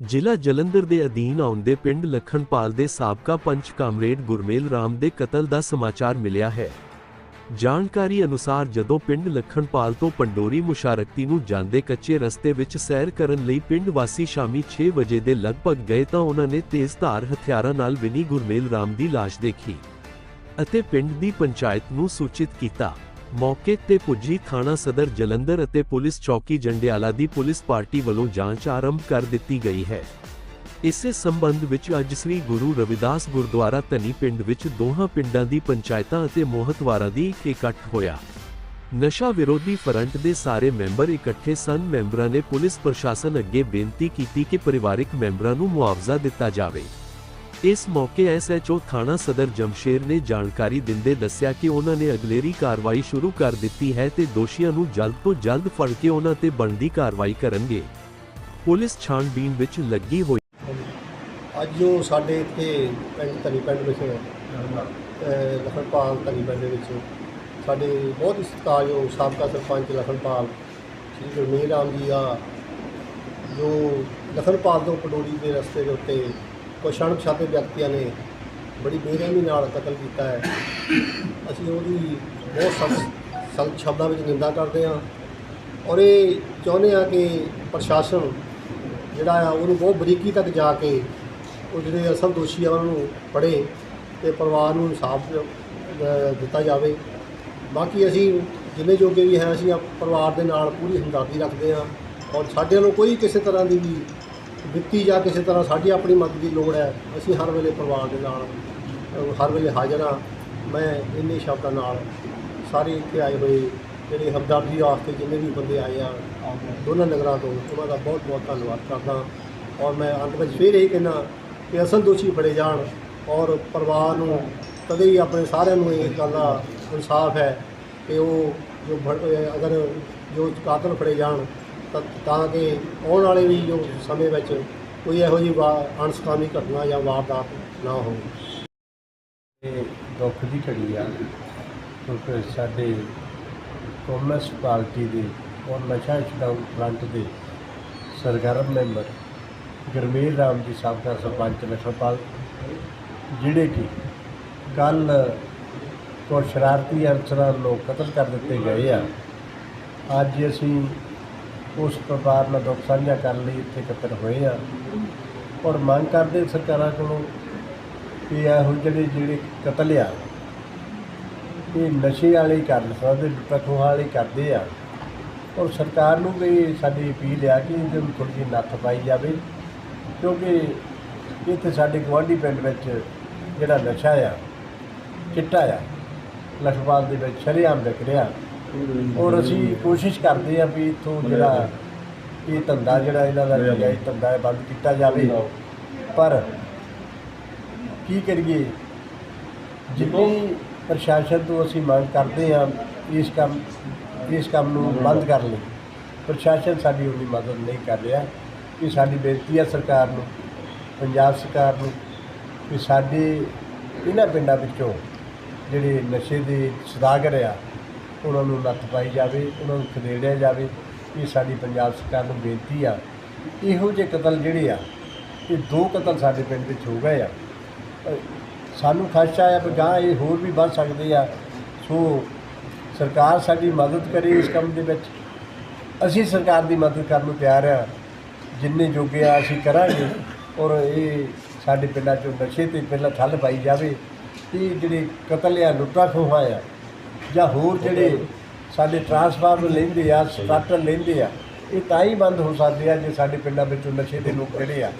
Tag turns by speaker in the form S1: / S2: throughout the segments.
S1: ਜ਼ਿਲ੍ਹਾ ਜਲੰਧਰ ਦੇ ਅਧੀਨ ਆਉਂਦੇ ਪਿੰਡ ਲਖਣਪਾਲ ਦੇ ਸਾਬਕਾ ਪੰਚ ਕਾਮਰੇਡ ਗੁਰਮੇਲ ਰਾਮ ਦੇ ਕਤਲ ਦਾ ਸਮਾਚਾਰ ਮਿਲਿਆ ਹੈ। ਜਾਣਕਾਰੀ ਅਨੁਸਾਰ ਜਦੋਂ ਪਿੰਡ ਲਖਣਪਾਲ ਤੋਂ ਪੰਡੋਰੀ ਮੁਸ਼ਾਰਕਤੀ ਨੂੰ ਜਾਂਦੇ ਕੱਚੇ ਰਸਤੇ ਵਿੱਚ ਸੈਰ ਕਰਨ ਲਈ ਪਿੰਡ ਵਾਸੀ ਸ਼ਾਮੀ 6 ਵਜੇ ਦੇ ਲਗਭਗ ਗਏ ਤਾਂ ਉਹਨਾਂ ਨੇ ਤੇਜ਼ਧਾਰ ਹਥਿਆਰਾਂ ਨਾਲ ਵਿਨੀ ਗੁਰਮੇਲ ਰਾਮ ਦੀ ਲਾਸ਼ ਦੇਖੀ ਅਤੇ ਪਿੰਡ ਦੀ ਪੰਚਾਇਤ ਨੂੰ ਸੂਚਿਤ ਕੀਤਾ। ਮੌਕੇ ਤੇ ਪੁੱਜੀ ਥਾਣਾ ਸਦਰ ਜਲੰਧਰ ਅਤੇ ਪੁਲਿਸ ਚੌਕੀ ਜੰਡਿਆਲਾ ਦੀ ਪੁਲਿਸ ਪਾਰਟੀ ਵੱਲੋਂ ਜਾਂਚ ਆਰੰਭ ਕਰ ਦਿੱਤੀ ਗਈ ਹੈ। ਇਸੇ ਸੰਬੰਧ ਵਿੱਚ ਅੱਜ ਸ੍ਰੀ ਗੁਰੂ ਰਵਿਦਾਸ ਗੁਰਦੁਆਰਾ ਧਨੀ ਪਿੰਡ ਵਿੱਚ ਦੋਹਾਂ ਪਿੰਡਾਂ ਦੀ ਪੰਚਾਇਤਾਂ ਅਤੇ ਮੋਹਤਵਾਰਾਂ ਦੀ ਇਕੱਠ ਹੋਇਆ। ਨਸ਼ਾ ਵਿਰੋਧੀ ਫਰੰਟ ਦੇ ਸਾਰੇ ਮੈਂਬਰ ਇਕੱਠੇ ਸਨ। ਮੈਂਬਰਾਂ ਨੇ ਪੁਲਿਸ ਪ੍ਰਸ਼ਾਸਨ ਅੱਗੇ ਬੇਨਤੀ ਕੀਤੀ ਕਿ ਪਰਿਵਾਰਿਕ ਮੈਂਬਰਾਂ ਨੂੰ ਮੁਆਵਜ਼ਾ ਦਿੱਤਾ ਜਾਵੇ। ਇਸ ਮੌਕੇ ਐਸਐਚਓ ਥਾਣਾ ਸਦਰ ਜਮਸ਼ੇਰ ਨੇ ਜਾਣਕਾਰੀ ਦਿੰਦੇ ਦੱਸਿਆ ਕਿ ਉਹਨਾਂ ਨੇ ਅਗਲੇਰੀ ਕਾਰਵਾਈ ਸ਼ੁਰੂ ਕਰ ਦਿੱਤੀ ਹੈ ਤੇ ਦੋਸ਼ੀਆਂ ਨੂੰ ਜਲਦ ਤੋਂ ਜਲਦ ਫੜ ਕੇ ਉਹਨਾਂ ਤੇ ਬਣਦੀ ਕਾਰਵਾਈ ਕਰਨਗੇ। ਪੁਲਿਸ ਛਾਣਬੀਣ ਵਿੱਚ ਲੱਗੀ ਹੋਈ
S2: ਅੱਜ ਜੋ ਸਾਡੇ ਇੱਥੇ ਪਿੰਡ ਧਨੀ ਪਿੰਡ ਵਿੱਚ ਲਖਨਪਾਲ ਧਨੀ ਪਿੰਡ ਦੇ ਵਿੱਚ ਸਾਡੇ ਬਹੁਤ ਹੀ ਸਤਿਕਾਰਯੋਗ ਸਾਬਕਾ ਸਰਪੰਚ ਲਖਨਪਾਲ ਸ਼੍ਰੀ ਗੁਰਮੇਲ ਰਾਮ ਜੀ ਆ, ਜੋ ਲਖਨਪਾਲ ਤੋਂ ਪਡੋਰੀ ਦੇ ਰਸਤੇ ਦੇ ਉੱਤੇ ਕੁਛ ਅਣਪਛਾਤੇ ਵਿਅਕਤੀਆਂ ਨੇ ਬੜੀ ਬੇਰਹਿਮੀ ਨਾਲ ਕਤਲ ਕੀਤਾ ਹੈ। ਅਸੀਂ ਉਹਦੀ ਬਹੁਤ ਸਖਤ ਸਖਤ ਸ਼ਬਦਾਂ ਵਿੱਚ ਨਿੰਦਾ ਕਰਦੇ ਹਾਂ ਔਰ ਇਹ ਚਾਹੁੰਦੇ ਹਾਂ ਕਿ ਪ੍ਰਸ਼ਾਸਨ ਜਿਹੜਾ ਆ, ਉਹਨੂੰ ਬਹੁਤ ਬਰੀਕੀ ਤੱਕ ਜਾ ਕੇ ਉਹ ਜਿਹੜੇ ਅਸਲ ਦੋਸ਼ੀ ਆ, ਉਹਨਾਂ ਨੂੰ ਫੜੇ ਤੇ ਪਰਿਵਾਰ ਨੂੰ ਇਨਸਾਫ ਦਿੱਤਾ ਜਾਵੇ। ਬਾਕੀ ਅਸੀਂ ਜਿੰਨੇ ਜੋਗੇ ਵੀ ਹੈ, ਅਸੀਂ ਆਪ- ਪਰਿਵਾਰ ਦੇ ਨਾਲ ਪੂਰੀ ਹਮਦਰਦੀ ਰੱਖਦੇ ਹਾਂ ਔਰ ਸਾਡੇ ਵੱਲੋਂ ਕੋਈ ਕਿਸੇ ਤਰ੍ਹਾਂ ਦੀ ਵੀ ਵਿੱਤੀ ਜਾਂ ਕਿਸੇ ਤਰ੍ਹਾਂ ਸਾਡੀ ਆਪਣੀ ਮਦਦ ਦੀ ਲੋੜ ਹੈ ਅਸੀਂ ਹਰ ਵੇਲੇ ਪਰਿਵਾਰ ਦੇ ਨਾਲ ਅ, ਹਰ ਵੇਲੇ ਹਾਜ਼ਰ ਹਾਂ। ਮੈਂ ਇੰਨੇ ਸ਼ਬਦਾਂ ਨਾਲ ਸਾਰੇ ਇੱਥੇ ਆਏ ਹੋਏ ਜਿਹੜੇ ਹਮਦਰਦੀ ਵਾਸਤੇ ਜਿੰਨੇ ਵੀ ਬੰਦੇ ਆਏ ਆ ਦੋਨਾਂ ਨਗਰਾਂ ਤੋਂ ਉਹਨਾਂ ਦਾ ਬਹੁਤ ਬਹੁਤ ਧੰਨਵਾਦ ਕਰਦਾ। ਔਰ ਮੈਂ ਅੰਤ ਵਿੱਚ ਫਿਰ ਇਹ ਕਹਿਣਾ ਕਿ ਅਸਲ ਦੋਸ਼ੀ ਫੜੇ ਜਾਣ ਔਰ ਪਰਿਵਾਰ ਨੂੰ ਕਦੇ ਹੀ ਆਪਣੇ ਸਾਰਿਆਂ ਨੂੰ ਇਹ ਗੱਲ ਦਾ ਇਨਸਾਫ ਹੈ ਕਿ ਉਹ ਜੋ ਫੜ- ਅਹ ਅਗਰ ਜੋ ਕਾਤਲ ਫੜੇ ਜਾਣ ਤਾਂ ਤਾਂ ਕਿ ਆਉਣ ਵਾਲੇ ਵੀ ਜੋ ਸਮੇਂ ਵਿੱਚ ਕੋਈ ਇਹੋ ਜਿਹੀ ਵਾ- ਅਣਸਕਾਮੀ ਘਟਨਾ ਜਾਂ ਵਾਰਦਾਤ ਨਾ ਹੋਵੇ।
S3: ਇਹ ਦੁੱਖ ਦੀ ਘੜੀ ਆ। ਕਿਉਂਕਿ ਸਾਡੇ ਕਮਿਊਨਿਸਟ ਪਾਰਟੀ ਦੇ ਔਰ ਨਸ਼ਾ ਛਡਾਊ ਫਰੰਟ ਦੇ ਸਰਗਰਮ ਮੈਂਬਰ ਗੁਰਮੇਲ ਰਾਮ ਜੀ ਸਾਬਕਾ ਸਰਪੰਚ ਲਖਨਪਾਲ ਜਿਹੜੇ ਕਿ ਕੱਲ ਕੋ ਸ਼ਰਾਰਤੀ ਅਨਸਰਾਂ ਨੂੰ ਕਤਲ ਕਰ ਦਿੱਤੇ ਗਏ ਆ। ਅੱਜ ਅਸੀਂ ਉਸ ਪਰਿਵਾਰ ਨਾਲ ਦੁੱਖ ਸਾਂਝਾ ਕਰਨ ਲਈ ਇੱਥੇ ਇਕੱਤਰ ਹੋਏ ਆ। ਔਰ ਮੰਗ ਕਰਦੇ ਸਰਕਾਰਾਂ ਕੋਲੋਂ ਕਿ ਇਹੋ ਜਿਹੜੇ ਜਿਹੜੇ ਕਤਲ ਆ, ਇਹ ਨਸ਼ੇ ਵਾਲੇ ਕਰ ਸਕਦੇ ਲੁੱਟਾਂ ਵਾਲੇ ਕਰਦੇ ਆ। ਔਰ ਸਰਕਾਰ ਨੂੰ ਵੀ ਸਾਡੀ ਅਪੀਲ ਆ ਕਿ ਇਹਦੇ ਨੂੰ ਥੋੜ੍ਹੀ ਜਿਹੀ ਨੱਥ ਪਾਈ ਜਾਵੇ, ਕਿਉਂਕਿ ਇੱਥੇ ਸਾਡੇ ਗੁਆਂਢੀ ਪਿੰਡ ਵਿੱਚ ਜਿਹੜਾ ਨਸ਼ਾ ਆ, ਚਿੱਟਾ ਆ ਲਖਪਾਲ ਦੇ ਵਿੱਚ ਸ਼ਰੇਆਮ ਵਿਕ ਰਿਹਾ। ਔਰ ਅਸੀਂ ਕੋਸ਼ਿਸ਼ ਕਰਦੇ ਆ ਵੀ ਇੱਥੋਂ ਜਿਹੜਾ ਇਹ ਧੰਦਾ ਜਿਹੜਾ ਇਹਨਾਂ ਦਾ ਨਜਾਇਜ਼ ਧੰਦਾ ਹੈ ਬੰਦ ਕੀਤਾ ਜਾਵੇ। ਪਰ ਕੀ ਕਰੀਏ? ਜਿੰਨੀ ਪ੍ਰਸ਼ਾਸਨ ਤੋਂ ਅਸੀਂ ਮੰਗ ਕਰਦੇ ਹਾਂ ਇਸ ਕੰਮ ਇਸ ਕੰਮ ਨੂੰ ਬੰਦ ਕਰਨ ਲਈ, ਪ੍ਰਸ਼ਾਸਨ ਸਾਡੀ ਉਹਦੀ ਮਦਦ ਨਹੀਂ ਕਰ ਰਿਹਾ। ਕਿ ਸਾਡੀ ਬੇਨਤੀ ਹੈ ਸਰਕਾਰ ਨੂੰ, ਪੰਜਾਬ ਸਰਕਾਰ ਨੂੰ ਕਿ ਸਾਡੇ ਇਹਨਾਂ ਪਿੰਡਾਂ ਵਿੱਚੋਂ ਜਿਹੜੇ ਨਸ਼ੇ ਦੇ ਸਦਾਗਰ ਆ ਉਹਨਾਂ ਨੂੰ ਨੱਥ ਪਾਈ ਜਾਵੇ, ਉਹਨਾਂ ਨੂੰ ਖਦੇੜਿਆ ਜਾਵੇ, ਇਹ ਸਾਡੀ ਪੰਜਾਬ ਸਰਕਾਰ ਨੂੰ ਬੇਨਤੀ ਆ। ਇਹੋ ਜਿਹੇ ਕਤਲ ਜਿਹੜੇ ਆ, ਇਹ ਦੋ ਕਤਲ ਸਾਡੇ ਪਿੰਡ ਵਿੱਚ ਹੋ ਗਏ ਆ। ਸਾਨੂੰ ਖਦਸ਼ਾ ਆ ਵੀ ਗਾਂ ਇਹ ਹੋਰ ਵੀ ਵੱਧ ਸਕਦੇ ਆ। ਸੋ ਸਰਕਾਰ ਸਾਡੀ ਮਦਦ ਕਰੇ ਇਸ ਕੰਮ ਦੇ ਵਿੱਚ। ਅਸੀਂ ਸਰਕਾਰ ਦੀ ਮਦਦ ਕਰਨ ਨੂੰ ਤਿਆਰ ਆ। ਜਿੰਨੇ ਜੋਗੇ ਆ, ਅਸੀਂ ਕਰਾਂਗੇ। ਔਰ ਇਹ ਸਾਡੇ ਪਿੰਡਾਂ 'ਚੋਂ ਨਸ਼ੇ ਤੇ ਪਹਿਲਾਂ ਠੱਲ ਪਾਈ ਜਾਵੇ। ਇਹ ਜਿਹੜੇ ਕਤਲ ਆ ਲੁੱਟਾਂ ਖੋਹਾਂ ਆ ਜਾਂ ਹੋਰ ਜਿਹੜੇ ਸਾਡੇ ਟਰਾਂਸਫਾਰਮਰ ਲੈਂਦੇ ਆ ਸਟਾਰਟਰ ਲੈਂਦੇ ਆ, ਇਹ ਤਾਂ ਹੀ ਬੰਦ ਹੋ ਸਕਦੇ ਆ ਜੇ ਸਾਡੇ ਪਿੰਡਾਂ ਵਿੱਚੋਂ ਨਸ਼ੇ ਦੇ ਲੋਕ ਜਿਹੜੇ ਆ,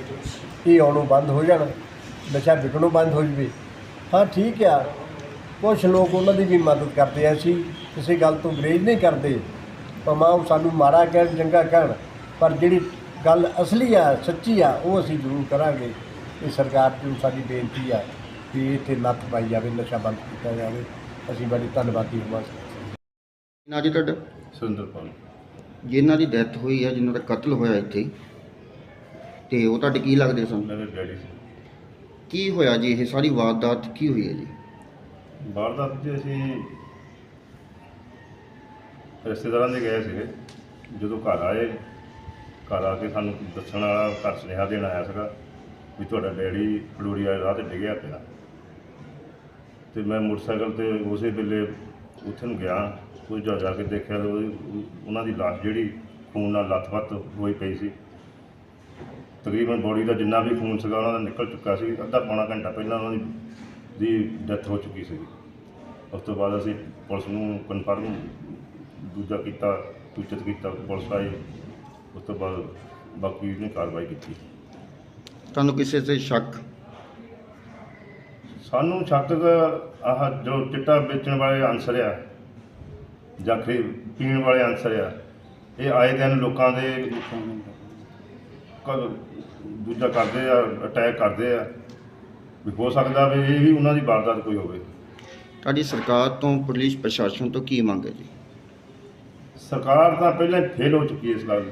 S3: ਇਹ ਆਉਣੋਂ ਬੰਦ ਹੋ ਜਾਣ, ਨਸ਼ਾ ਵਿਕਣੋਂ ਬੰਦ ਹੋ ਜਵੇ। ਹਾਂ, ਠੀਕ ਆ। ਕੁਝ ਲੋਕ ਉਹਨਾਂ ਦੀ ਵੀ ਮਦਦ ਕਰਦੇ ਆ ਅਸੀਂ, ਕਿਸੇ ਗੱਲ ਤੋਂ ਗਰੇਜ ਨਹੀਂ ਕਰਦੇ। ਭਾਵੇਂ ਉਹ ਸਾਨੂੰ ਮਾੜਾ ਕਹਿਣ, ਚੰਗਾ ਕਹਿਣ, ਪਰ ਜਿਹੜੀ ਗੱਲ ਅਸਲੀ ਆ, ਸੱਚੀ ਆ, ਉਹ ਅਸੀਂ ਜ਼ਰੂਰ ਕਰਾਂਗੇ। ਇਹ ਸਰਕਾਰ ਨੂੰ ਸਾਡੀ ਬੇਨਤੀ ਆ ਕਿ ਇੱਥੇ ਨੱਥ ਪਾਈ ਜਾਵੇ, ਨਸ਼ਾ ਬੰਦ ਕੀਤਾ ਜਾਵੇ। ਅਸੀਂ ਬੜੀ ਧੰਨਵਾਦੀ ਹੋਵਾਂਗੇ
S4: ਨਾ ਜੀ ਤੁਹਾਡਾ?
S5: ਸੁਰਿੰਦਰਪਾਲ।
S4: ਜਿਨ੍ਹਾਂ ਦੀ ਡੈਥ ਹੋਈ ਹੈ ਜਿਨ੍ਹਾਂ ਦਾ ਕਤਲ ਹੋਇਆ ਇੱਥੇ ਤੇ ਉਹ ਤੁਹਾਡੇ ਕੀ ਲੱਗਦੇ ਸਨ?
S5: ਮੇਰੇ ਡੈਡੀ ਸੀ।
S4: ਕੀ ਹੋਇਆ ਜੀ? ਇਹ ਸਾਰੀ ਵਾਰਦਾਤ ਕੀ ਹੋਈ ਹੈ ਜੀ?
S5: ਵਾਰਦਾਤ 'ਚ ਅਸੀਂ ਰਿਸ਼ਤੇਦਾਰਾਂ ਦੇ ਗਏ ਸੀਗੇ। ਜਦੋਂ ਘਰ ਆਏ ਘਰ ਆ ਕੇ ਸਾਨੂੰ ਦੱਸਣ ਵਾਲਾ ਘਰ ਸੁਨੇਹਾ ਦੇਣ ਆਇਆ ਸੀਗਾ ਵੀ ਤੁਹਾਡਾ ਡੈਡੀ ਫਲੋਰੀ ਵਾਲੇ ਰਾਹ ਤੇ ਡਿੱਗਿਆ ਪਿਆ। ਤੇ ਮੈਂ ਮੋਟਰਸਾਈਕਲ ਤੇ ਉਸੇ ਵੇਲੇ ਉੱਥੇ ਨੂੰ ਗਿਆ, ਕੋਈ ਜਾ ਜਾ ਕੇ ਦੇਖਿਆ ਤਾਂ ਉਹਦੀ- ਉਹਨਾਂ ਦੀ ਲਾਸ਼ ਜਿਹੜੀ ਖੂਨ ਨਾਲ ਲੱਥ ਪੱਥ ਹੋਈ ਪਈ ਸੀ। ਤਕਰੀਬਨ ਬੋਡੀ ਦਾ ਜਿੰਨਾ ਵੀ ਖੂਨ ਸੀਗਾ ਉਹਨਾਂ ਦਾ ਨਿਕਲ ਚੁੱਕਾ ਸੀ, ਅੱਧਾ ਪੌਣਾ ਘੰਟਾ ਪਹਿਲਾਂ ਉਹਨਾਂ ਦੀ ਦੀ ਡੈਥ ਹੋ ਚੁੱਕੀ ਸੀ ਉਸ ਤੋਂ ਬਾਅਦ ਅਸੀਂ ਪੁਲਿਸ ਨੂੰ ਕਨਫਰਮ ਦੂਜਾ ਕੀਤਾ, ਸੂਚਿਤ ਕੀਤਾ, ਪੁਲਿਸ ਆਈ। ਉਸ ਤੋਂ ਬਾਅਦ ਬਾਕੀ ਨੇ ਕਾਰਵਾਈ ਕੀਤੀ।
S4: ਤੁਹਾਨੂੰ ਕਿਸੇ ਤੇ ਸ਼ੱਕ?
S5: ਸਾਨੂੰ ਸ਼ੱਕ ਦਾ ਆਹ ਜੋ ਚਿੱਟਾ ਵੇਚਣ ਵਾਲੇ ਅਨਸਰ ਆ ਜਾਂ ਖਰੀ ਪੀਣ ਵਾਲੇ ਅਨਸਰ ਆ ਇਹ ਆਏ ਦਿਨ ਲੋਕਾਂ ਦੇ ਕ- ਦੂਜਾ ਕਰਦੇ ਆ ਅਟੈਕ ਕਰਦੇ ਆ ਵੀ ਹੋ ਸਕਦਾ ਵੀ ਇਹ ਵੀ ਉਹਨਾਂ ਦੀ ਵਾਰਦਾਤ ਕੋਈ ਹੋਵੇ।
S4: ਤੁਹਾਡੀ ਸਰਕਾਰ ਤੋਂ ਪੁਲਿਸ ਪ੍ਰਸ਼ਾਸਨ ਤੋਂ ਕੀ ਮੰਗ ਹੈ ਜੀ?
S5: ਸਰਕਾਰ ਤਾਂ ਪਹਿਲਾਂ ਫੇਲ ਹੋ ਚੁੱਕੀ ਹੈ ਇਸ ਗੱਲ ਦੀ।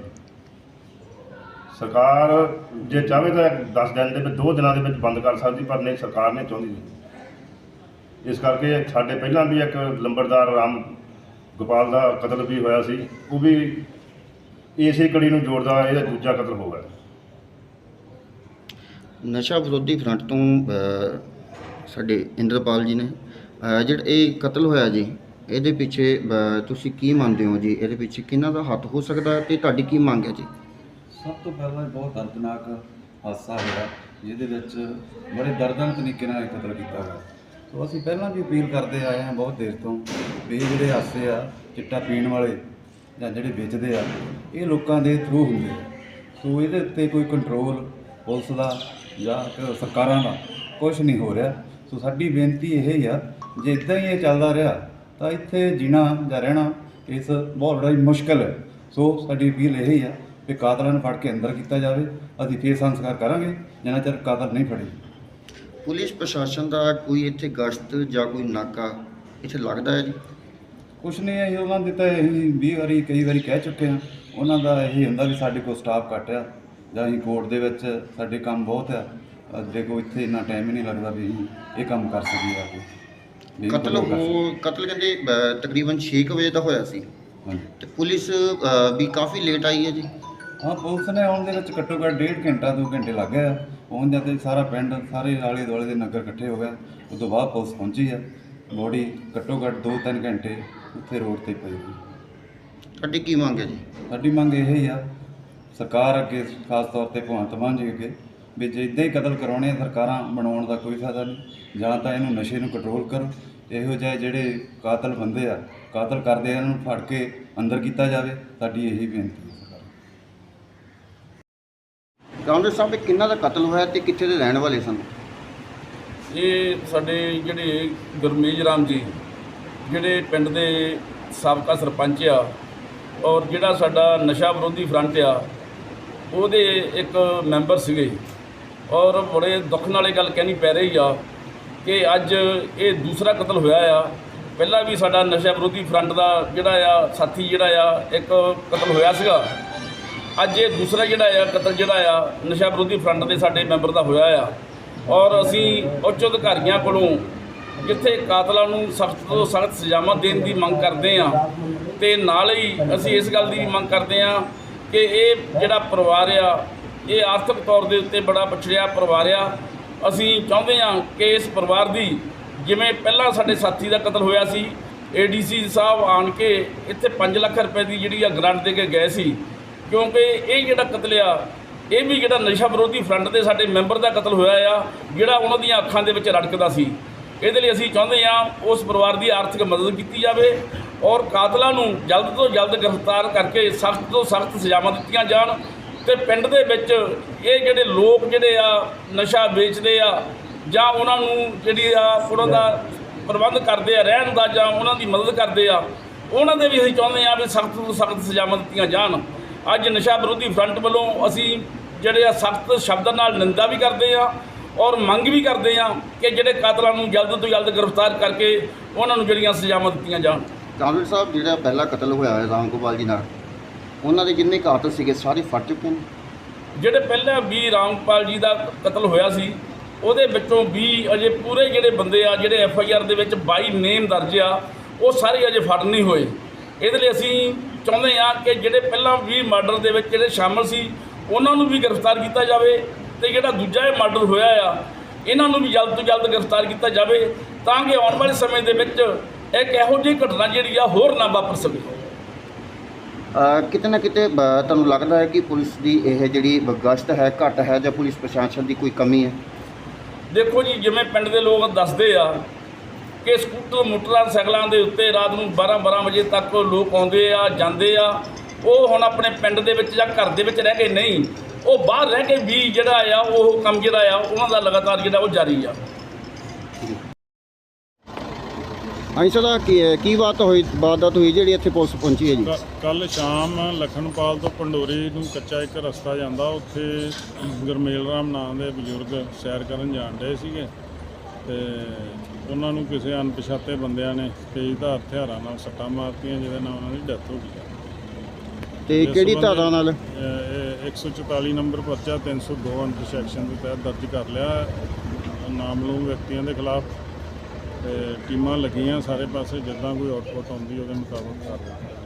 S5: ਸਰਕਾਰ ਜੇ ਚਾਹੇ ਤਾਂ 10 ਦਿਨ ਦੇ ਵਿੱਚ 2 ਦਿਨਾਂ ਦੇ ਵਿੱਚ ਬੰਦ ਕਰ ਸਕਦੀ, ਪਰ ਨਹੀਂ, ਸਰਕਾਰ ਨੇ ਚਾਹੁੰਦੀ ਜੀ। ਇਸ ਕਰਕੇ ਸਾਡੇ ਪਹਿਲਾਂ ਵੀ ਇੱਕ ਲੰਬੜਦਾਰ ਰਾਮ ਗੋਪਾਲ ਦਾ ਕਤਲ ਵੀ ਹੋਇਆ ਸੀ, ਉਹ ਵੀ ਇਸੇ ਕੜੀ ਨੂੰ ਜੋੜਦਾ ਇਹਦਾ ਦੂਜਾ ਕਤਲ ਹੋ ਗਿਆ।
S4: ਨਸ਼ਾ ਵਿਰੋਧੀ ਫਰੰਟ ਤੋਂ ਸਾਡੇ ਇੰਦਰਪਾਲ ਜੀ ਨੇ ਜਿਹੜਾ ਇਹ ਕਤਲ ਹੋਇਆ ਜੀ, ਇਹਦੇ ਪਿੱਛੇ ਤੁਸੀਂ ਕੀ ਮੰਨਦੇ ਹੋ ਜੀ? ਇਹਦੇ ਪਿੱਛੇ ਕਿਹਨਾਂ ਦਾ ਹੱਥ ਹੋ ਸਕਦਾ ਹੈ ਤੇ ਤੁਹਾਡੀ ਕੀ ਮੰਗ ਹੈ ਜੀ?
S6: ਸਭ ਤੋਂ ਪਹਿਲਾਂ ਬਹੁਤ ਦਰਦਨਾਕ ਹਾਦਸਾ ਹੋਇਆ, ਜਿਹਦੇ ਵਿੱਚ ਬੜੇ ਦਰਦਨਾਕ ਤਰੀਕੇ ਨਾਲ ਕਤਲ ਕੀਤਾ ਗਿਆ। ਸੋ ਅਸੀਂ ਪਹਿਲਾਂ ਵੀ ਅਪੀਲ ਕਰਦੇ ਆਏ ਹਾਂ ਬਹੁਤ ਦੇਰ ਤੋਂ ਵੀ ਇਹ ਜਿਹੜੇ ਹਾਦਸੇ ਆ, ਚਿੱਟਾ ਪੀਣ ਵਾਲੇ ਜਾਂ ਜਿਹੜੇ ਵੇਚਦੇ ਆ, ਇਹ ਲੋਕਾਂ ਦੇ ਥਰੂ ਹੁੰਦੇ ਆ। ਸੋ ਇਹਦੇ ਉੱਤੇ ਕੋਈ ਕੰਟਰੋਲ ਪੁਲਿਸ ਦਾ ਜਾਂ ਸਰਕਾਰਾਂ ਦਾ ਕੁਝ ਨਹੀਂ ਹੋ ਰਿਹਾ। ਸੋ ਸਾਡੀ ਬੇਨਤੀ ਇਹ ਹੀ ਆ, ਜੇ ਇਦਾਂ ਹੀ ਇਹ ਚੱਲਦਾ ਰਿਹਾ, ਤਾਂ ਇੱਥੇ ਜੀਣਾ ਜਾਂ ਰਹਿਣਾ ਇਸ ਬਹੁਤ ਬੜਾ ਹੀ ਮੁਸ਼ਕਲ ਹੈ। ਸੋ ਸਾਡੀ ਅਪੀਲ ਇਹ ਹੀ ਆ ਕਿ ਕਾਤਲਾਂ ਨੂੰ ਫੜ ਕੇ ਅੰਦਰ ਕੀਤਾ ਜਾਵੇ। ਅਸੀਂ ਫੇਰ ਸੰਸਕਾਰ ਕਰਾਂਗੇ ਜਿੰਨਾ ਚਿਰ ਕਾਤਲ ਨਹੀਂ ਫੜੇ।
S4: ਪੁਲਿਸ ਪ੍ਰਸ਼ਾਸਨ ਦਾ ਕੋਈ ਇੱਥੇ ਗਸ਼ਤ ਜਾਂ ਕੋਈ ਨਾਕਾ ਇੱਥੇ ਲੱਗਦਾ ਹੈ ਜੀ?
S6: ਕੁਛ ਨਹੀਂ ਹੈ ਉਹਨਾਂ ਦੇ ਤਾਂ ਅਸੀਂ 20 ਵਾਰੀ ਕਈ ਵਾਰੀ ਕਹਿ ਚੁੱਕੇ ਹਾਂ। ਉਹਨਾਂ ਦਾ ਇਹ ਹੁੰਦਾ ਵੀ ਸਾਡੇ ਕੋਲ ਸਟਾਫ ਘੱਟ ਆ ਜਾਂ ਅਸੀਂ ਕੋਰਟ ਦੇ ਵਿੱਚ ਸਾਡੇ ਕੰਮ ਬਹੁਤ ਆ। ਦੇਖੋ ਇੱਥੇ ਇੰਨਾ ਟਾਈਮ ਹੀ ਨਹੀਂ ਲੱਗਦਾ ਵੀ ਇਹ ਕੰਮ ਕਰ ਸਕੀਏ ਆ ਕੇ। ਵੀ
S4: ਕਤਲ
S6: ਕਰ ਸਕੀਏ।
S4: ਹੋ ਕਤਲ ਕਹਿੰਦੇ ਅ, ਤਕਰੀਬਨ 6 ਵਜੇ ਦਾ ਹੋਇਆ ਸੀ।
S6: ਹਾਂਜੀ।
S4: ਤੇ ਪੁਲਿਸ ਅ, ਵੀ ਕਾਫੀ ਲੇਟ ਆਈ ਹੈ ਜੀ?
S6: ਹਾਂ ਪੁਲਿਸ ਨੇ ਆਉਣ ਦੇ ਵਿੱਚ ਘੱਟੋ ਘੱਟ ਡੇਢ ਘੰਟਾ ਦੋ ਘੰਟੇ ਲੱਗ ਗਏ ਆ। ਪਹੁੰਚ ਜਾਂਦੇ ਸਾਰਾ ਪਿੰਡ ਸਾਰੇ ਆਲੇ ਦੁਆਲੇ ਦੇ ਨਗਰ ਇਕੱਠੇ ਹੋ ਗਏ ਉਸ ਤੋਂ ਬਾਅਦ ਪੁਲਿਸ ਪਹੁੰਚੀ ਆ। ਬੋਡੀ ਘੱਟੋ ਘੱਟ 2-3 ਘੰਟੇ ਉੱਥੇ ਰੋਡ ਤੇ ਪਈ ਸੀ
S4: ਤੁਹਾਡੀ ਕੀ ਮੰਗ ਹੈ ਜੀ?
S6: ਸਾਡੀ ਮੰਗ ਇਹ ਹੀ ਆ ਸਰਕਾਰ ਅੱਗੇ ਖਾਸ ਤੌਰ ਤੇ ਭਗਵੰਤ ਮਾਨ ਜੀ ਅੱਗੇ ਵੀ ਜੇ ਇਦਾਂ ਹੀ ਕਤਲ ਕਰਾਉਣੇ ਆ ਸਰਕਾਰਾਂ ਬਣਾਉਣ ਦਾ ਕੋਈ ਫਾਇਦਾ ਨਹੀਂ। ਜਾਂ ਤਾਂ ਇਹਨੂੰ ਨਸ਼ੇ ਨੂੰ ਕੰਟਰੋਲ ਕਰੋ ਇਹੋ ਜਿਹੇ ਜਿਹੜੇ ਕਾਤਲ ਬੰਦੇ ਆ ਕਾਤਲ ਕਰਦੇ ਆ ਇਹਨਾਂ ਨੂੰ ਫੜ ਕੇ ਅੰਦਰ ਕੀਤਾ ਜਾਵੇ ਸਾਡੀ ਇਹੀ ਬੇਨਤੀ ਹੈ। ਸਰਕਾਰ
S4: ਸਾਹਿਬ ਇਹ ਕਿੰਨਾ ਦਾ ਕਤਲ ਹੋਇਆ ਤੇ ਕਿੱਥੇ ਦੇ ਰਹਿਣ ਵਾਲੇ ਸਨ?
S7: ਇਹ ਸਾਡੇ ਜਿਹੜੇ ਗੁਰਮੇਜ ਰਾਮ ਜੀ, ਜਿਹੜੇ ਪਿੰਡ ਦੇ ਸਾਬਕਾ ਸਰਪੰਚ ਆ ਔਰ ਜਿਹੜਾ ਸਾਡਾ ਨਸ਼ਾ ਵਿਰੋਧੀ ਫਰੰਟ ਆ, ਉਹਦੇ ਇੱਕ ਮੈਂਬਰ ਸੀਗੇ। ਔਰ ਬੜੇ ਦੁੱਖ ਨਾਲ ਇਹ ਗੱਲ ਕਹਿਣੀ ਪੈ ਰਹੀ ਆ ਕਿ ਅੱਜ ਇਹ ਦੂਸਰਾ ਕਤਲ ਹੋਇਆ ਆ। ਪਹਿਲਾਂ ਵੀ ਸਾਡਾ ਨਸ਼ਾ ਵਿਰੋਧੀ ਫਰੰਟ ਦਾ ਜਿਹੜਾ ਆ, ਸਾਥੀ ਜਿਹੜਾ ਆ, ਇੱਕ ਕਤਲ ਹੋਇਆ ਸੀਗਾ। ਅੱਜ ਇਹ ਦੂਸਰਾ ਜਿਹੜਾ ਆ, ਕਤਲ ਜਿਹੜਾ ਆ, ਨਸ਼ਾ ਵਿਰੋਧੀ ਫਰੰਟ ਦੇ ਸਾਡੇ ਮੈਂਬਰ ਦਾ ਹੋਇਆ ਆ। ਔਰ ਅਸੀਂ ਉੱਚ ਅਧਿਕਾਰੀਆਂ ਕੋਲੋਂ ਜਿੱਥੇ ਕਾਤਲਾਂ ਨੂੰ ਸਖਤ ਤੋਂ ਸਖਤ ਸਜ਼ਾਵਾਂ ਦੇਣ ਦੀ ਮੰਗ ਕਰਦੇ ਆ, ਤੇ ਨਾਲ ਹੀ ਅਸੀਂ ਇਸ ਗੱਲ ਦੀ ਮੰਗ ਕਰਦੇ ਆ ਕਿ ਇਹ ਜਿਹੜਾ ਪਰਿਵਾਰ ਆ, ਇਹ ਆਰਥਿਕ ਤੌਰ ਦੇ ਉੱਤੇ ਬੜਾ ਪਛੜਿਆ ਪਰਿਵਾਰ ਆ। ਅਸੀਂ ਚਾਹੁੰਦੇ ਆ ਕਿ ਇਸ ਪਰਿਵਾਰ ਦੀ ਜਿਵੇਂ ਪਹਿਲਾਂ ਸਾਡੇ ਸਾਥੀ ਦਾ ਕਤਲ ਹੋਇਆ ਸੀ, ਏਡੀਸੀ ਸਾਹਿਬ ਆਣ ਕੇ ਇੱਥੇ 5 ਲੱਖ ਰੁਪਏ ਦੀ ਜਿਹੜੀ ਆ ਗ੍ਰਾਂਟ ਦੇ ਕੇ ਗਏ ਸੀ ਕਿਉਂਕਿ ਇਹ ਜਿਹੜਾ ਕਤਲ ਆ, ਇਹ ਵੀ ਜਿਹੜਾ ਨਸ਼ਾ ਵਿਰੋਧੀ ਫਰੰਟ ਦੇ ਸਾਡੇ ਮੈਂਬਰ ਦਾ ਕਤਲ ਹੋਇਆ ਆ, ਜਿਹੜਾ ਉਹਨਾਂ ਦੀਆਂ ਅੱਖਾਂ ਦੇ ਵਿੱਚ ਰੜਕਦਾ ਸੀ। ਇਹਦੇ ਲਈ ਅਸੀਂ ਚਾਹੁੰਦੇ ਆ ਉਸ ਪਰਿਵਾਰ ਦੀ ਆਰਥਿਕ ਮਦਦ ਕੀਤੀ ਜਾਵੇ ਔਰ ਕਾਤਲਾਂ ਨੂੰ ਜਲਦ ਤੋਂ ਜਲਦ ਗ੍ਰਿਫਤਾਰ ਕਰਕੇ ਸਖਤ ਤੋਂ ਸਖਤ ਸਜ਼ਾਵਾਂ ਦਿੱਤੀਆਂ ਜਾਣ ਤੇ ਪਿੰਡ ਦੇ ਵਿੱਚ ਇਹ ਜਿਹੜੇ ਲੋਕ ਜਿਹੜੇ ਆ, ਨਸ਼ਾ ਵੇਚਦੇ ਆ ਜਾਂ ਉਹਨਾਂ ਨੂੰ ਜਿਹੜੀ ਆ, ਉਹਨਾਂ ਦਾ ਪ੍ਰਬੰਧ ਕਰਦੇ ਆ, ਰਹਿਣ ਦਾ ਜਾਂ ਉਹਨਾਂ ਦੀ ਮਦਦ ਕਰਦੇ ਆ, ਉਹਨਾਂ ਦੇ ਵੀ ਅਸੀਂ ਚਾਹੁੰਦੇ ਆ ਵੀ ਸਖਤ ਤੋਂ ਸਖਤ ਸਜ਼ਾਵਾਂ ਦਿੱਤੀਆਂ ਜਾਣ। ਅੱਜ ਨਸ਼ਾ ਵਿਰੋਧੀ ਫਰੰਟ ਵੱਲੋਂ ਅਸੀਂ ਜਿਹੜੇ ਆ ਸਖਤ ਸ਼ਬਦਾਂ ਨਾਲ ਨਿੰਦਾ ਵੀ ਕਰਦੇ ਆ ਔਰ ਮੰਗ ਵੀ ਕਰਦੇ ਆ ਕਿ ਜਿਹੜੇ ਕਾਤਲਾਂ ਨੂੰ ਜਲਦ ਤੋਂ ਜਲਦ ਗ੍ਰਿਫਤਾਰ ਕਰਕੇ ਉਹਨਾਂ ਨੂੰ ਜਿਹੜੀਆਂ ਸਜ਼ਾਵਾਂ ਦਿੱਤੀਆਂ ਜਾਣ।
S4: ਕਾਂਗਰਸ ਸਾਹਿਬ ਜਿਹੜਾ ਪਹਿਲਾ ਕਤਲ ਹੋਇਆ ਹੈ ਰਾਮ ਗੋਪਾਲ ਜੀ ਨਾਲ ਉਹਨਾਂ ਦੇ ਜਿੰਨੇ ਕਾਤਲ ਸੀਗੇ ਸਾਰੇ ਫੜ ਚੁੱਕੇ ਨੇ।
S7: ਜਿਹੜੇ ਪਹਿਲਾਂ ਵੀ ਰਾਮਪਾਲ ਜੀ ਦਾ ਕਤਲ ਹੋਇਆ ਸੀ ਉਹਦੇ ਵਿੱਚੋਂ ਵੀ ਅਜੇ ਪੂਰੇ ਜਿਹੜੇ ਬੰਦੇ ਆ ਜਿਹੜੇ ਐਫ ਆਈ ਆਰ ਦੇ ਵਿੱਚ 22 ਨੇਮ ਦਰਜ ਆ ਉਹ ਸਾਰੇ ਅਜੇ ਫੜ ਨਹੀਂ ਹੋਏ। ਇਹਦੇ ਲਈ ਅਸੀਂ ਚਾਹੁੰਦੇ ਆ ਕਿ ਜਿਹੜੇ ਪਹਿਲਾਂ ਵੀ ਮਰਡਰ ਦੇ ਵਿੱਚ ਜਿਹੜੇ ਸ਼ਾਮਲ ਸੀ ਉਹਨਾਂ ਨੂੰ ਵੀ ਗ੍ਰਿਫਤਾਰ ਕੀਤਾ ਜਾਵੇ ਤੇ ਜਿਹੜਾ ਦੂਜਾ ਇਹ ਮਰਡਰ ਹੋਇਆ ਆ ਇਹਨਾਂ ਨੂੰ ਵੀ ਜਲਦ ਤੋਂ ਜਲਦ ਗ੍ਰਿਫਤਾਰ ਕੀਤਾ ਜਾਵੇ ਤਾਂ ਕਿ ਆਉਣ ਵਾਲੇ ਸਮੇਂ ਦੇ ਵਿੱਚ ਇੱਕ ਇਹੋ ਜਿਹੀ ਘਟਨਾ ਜਿਹੜੀ ਆ ਹੋਰ ਨਾ ਵਾਪਰ ਸਕੇ।
S4: ਕਿਤੇ ਨਾ ਕਿਤੇ ਤੁਹਾਨੂੰ ਲੱਗਦਾ ਹੈ ਕਿ ਪੁਲਿਸ ਦੀ ਇਹ ਜਿਹੜੀ ਗਸ਼ਤ ਹੈ ਘੱਟ ਹੈ ਜਾਂ ਪੁਲਿਸ ਪ੍ਰਸ਼ਾਸਨ ਦੀ ਕੋਈ ਕਮੀ ਹੈ?
S7: ਦੇਖੋ ਜੀ ਜਿਵੇਂ ਪਿੰਡ ਦੇ ਲੋਕ ਦੱਸਦੇ ਆ ਕਿ ਸਕੂਟਰ ਮੋਟਰਸਾਈਕਲਾਂ ਦੇ ਉੱਤੇ ਰਾਤ ਨੂੰ 12 12 ਵਜੇ ਤੱਕ ਲੋਕ ਆਉਂਦੇ ਆ ਜਾਂਦੇ ਆ। ਉਹ ਹੁਣ ਆਪਣੇ ਪਿੰਡ ਦੇ ਵਿੱਚ ਜਾਂ ਘਰ ਦੇ ਵਿੱਚ ਰਹਿ ਕੇ ਨਹੀਂ ਉਹ ਬਾਹਰ ਰਹਿ ਕੇ ਵੀ ਜਿਹੜਾ ਆ ਉਹ ਕੰਮ ਜਿਹੜਾ ਆ ਉਹਨਾਂ ਦਾ ਲਗਾਤਾਰ ਜਿਹੜਾ ਉਹ ਜਾਰੀ ਆ।
S4: ਹਾਂਜੀ ਸਰ ਕੀ ਕੀ ਬਾਤ ਹੋਈ ਵਾਰਦਾਤ ਹੋਈ ਜਿਹੜੀ ਇੱਥੇ ਪੁਲਿਸ ਪਹੁੰਚੀ ਹੈ ਜੀ?
S8: ਕੱਲ ਸ਼ਾਮ ਲਖਨਪਾਲ ਤੋਂ ਪੰਡੋਰੀ ਨੂੰ ਕੱਚਾ ਇੱਕ ਰਸਤਾ ਜਾਂਦਾ ਉੱਥੇ ਗੁਰਮੇਲ ਰਾਮ ਨਾਂ ਦੇ ਬਜ਼ੁਰਗ ਸੈਰ ਕਰਨ ਜਾਣ ਡਏ ਸੀਗੇ। ਤੇ ਉਹਨਾਂ ਨੂੰ ਕਿਸੇ ਅਣਪਛਾਤੇ ਬੰਦਿਆਂ ਨੇ ਤੇਜ਼ਧਾਰ ਹਥਿਆਰਾਂ ਨਾਲ ਸੱਟਾਂ ਮਾਰਤੀਆਂ ਜਿਹਦੇ ਨਾਲ ਉਹਨਾਂ ਦੀ ਡੈਥ ਹੋ ਗਈ
S4: ਤੇ
S8: ਇਸ
S4: ਕਿਹੜੀ
S8: ਸੰਬੰਧੀ,
S4: ਧਾਰਾ ਨਾਲ?
S8: ਅਹ, ਇਹ 144 ਨੰਬਰ ਪਰਚਾ 302 ਅੰਡਰ ਸੈਕਸ਼ਨ ਦੇ ਤਹਿਤ ਦਰਜ ਕਰ ਲਿਆ। ਹੈ। ਨਾਮਲੂਮ ਵਿਅਕਤੀਆਂ ਦੇ ਖਿਲਾਫ ਤੇ ਟੀਮਾਂ ਲੱਗੀਆਂ ਸਾਰੇ ਪਾਸੇ ਜਿੱਦਾਂ ਕੋਈ ਆਊਟਪੁੱਟ ਆਉਂਦੀ ਉਹਦੇ ਮੁਤਾਬਕ ਕਰ ਰਹੇ